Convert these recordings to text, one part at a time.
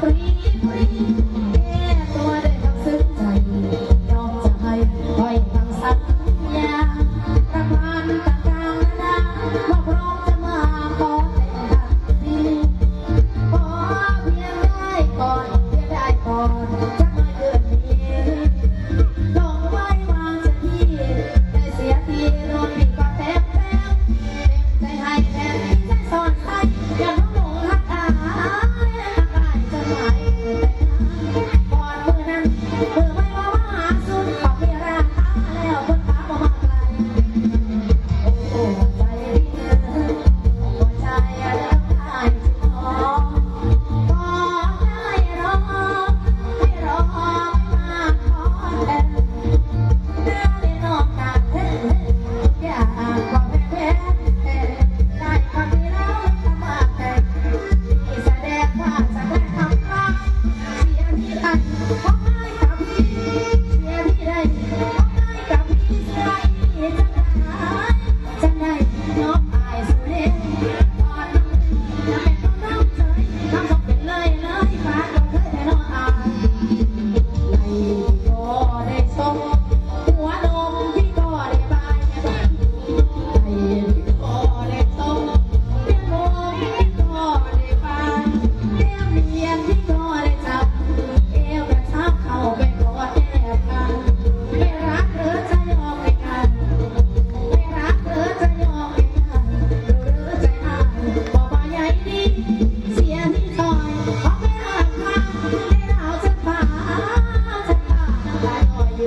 free, free.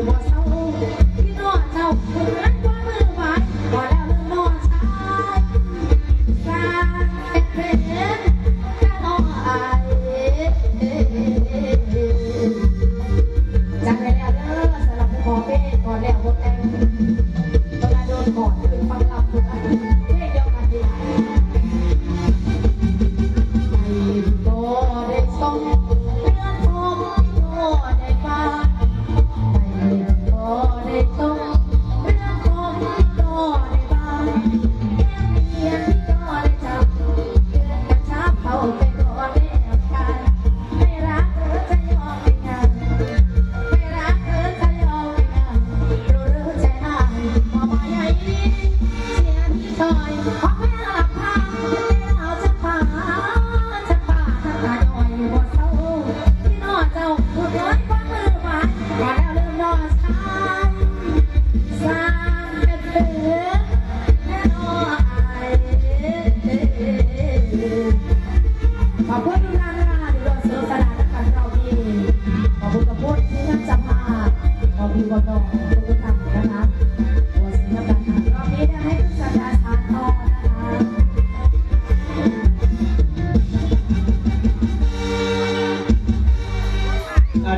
หัวเศร้าที่นอเศร้ามือนั้นว่ามือหวานแล้วมือนอนซ้กางเป็น Oh.